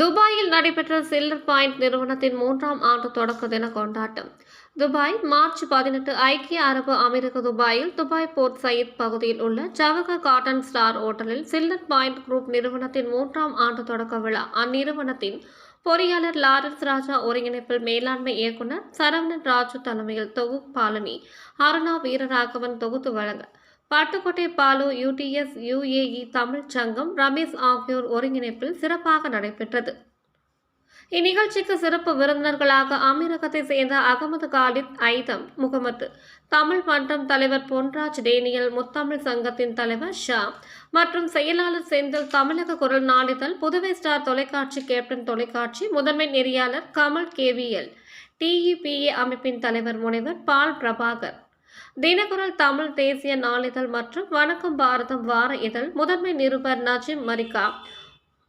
துபாயில் நடைபெற்ற chiller point நிறுவனத்தின் மூன்றாம் ஆண்டு தொடக்க தின கொண்டாட்டம். துபாய் மார்ச் பதினெட்டு ஐக்கிய அரபு அமீரக துபாயில் துபாய் போர்ட் சயீத் பகுதியில் உள்ள ஜவக காட்டன் ஸ்டார் ஹோட்டலில் சில்லர் பாயிண்ட் குரூப் நிறுவனத்தின் மூன்றாம் ஆண்டு தொடக்க விழா அந்நிறுவனத்தின் பொறியாளர் லாரன்ஸ் ராஜா ஒருங்கிணைப்பில் மேலாண்மை இயக்குனர் சரவணன் ராஜு தலைமையில் தொகுப்பாளனி அருணா வீரராகவன் தொகுத்து வழங்க பட்டுக்கோட்டை பாலு யூடிஎஸ் யுஏஇ தமிழ்ச் சங்கம் ரமேஷ் ஆகியோர் ஒருங்கிணைப்பில் சிறப்பாக நடைபெற்றது. இந்நிகழ்ச்சிக்கு சிறப்பு விருந்தினர்களாக அமீரகத்தை சேர்ந்த Ahmed Khalid Haitham Mohammed Tamil மன்றம் தலைவர் பொன்ராஜ் டேனியல் முத்தமிழ் சங்கத்தின் தலைவர் ஷா மற்றும் செயலாளர் செந்தில் தமிழக குரல் நாளிதழ் புதுவை ஸ்டார் தொலைக்காட்சி கேப்டன் தொலைக்காட்சி முதன்மை நெறியாளர் கமல் கேவிஎல் டிஇபிஏ அமைப்பின் தலைவர் முனைவர் பால் பிரபாகர். தினகுரல் தமிழ் தேசிய நாளிதழ் மற்றும் வணக்கம் பாரதம் வார இதழ் முதன்மை நிருபர் நஜிம் மரிகா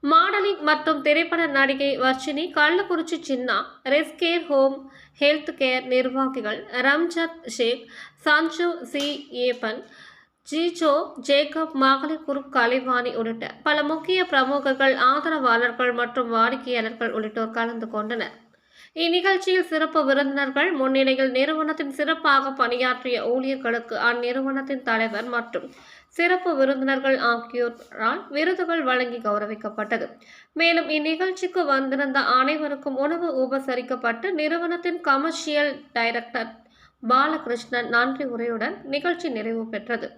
மாடலிங் மற்றும் திரைப்பட நடிகை வர்ஷினி கள்ளக்குறிச்சி சின்னா ரெஸ்கேர் ஹோம் ஹெல்த் கேர் நிர்வாகிகள் ரம்ஜத் ஷேக் சஞ்சு சி. ஏபன் ஜிஜோ ஜேக்கப் மகளிர் குரூப் கலைவாணி உள்ளிட்ட பல முக்கிய பிரமுகர்கள் ஆதரவாளர்கள் மற்றும் வாடிக்கையாளர்கள் உள்ளிட்டோர் கலந்து கொண்டனர். இந்நிகழ்ச்சியில் சிறப்பு விருந்தினர்கள் முன்னிலையில் நிறுவனத்தின் சிறப்பாக பணியாற்றிய ஊழியர்களுக்கு அந்நிறுவனத்தின் தலைவர் மற்றும் சிறப்பு விருந்தினர்கள் ஆகியோரால் விருதுகள் வழங்கி கௌரவிக்கப்பட்டது. மேலும் இந்நிகழ்ச்சிக்கு வந்திருந்த அனைவருக்கும் உணவு உபசரிக்கப்பட்டு நிறுவனத்தின் கமர்ஷியல் டைரக்டர் பாலகிருஷ்ணன் நன்றி உரையுடன் நிகழ்ச்சி நிறைவு பெற்றது.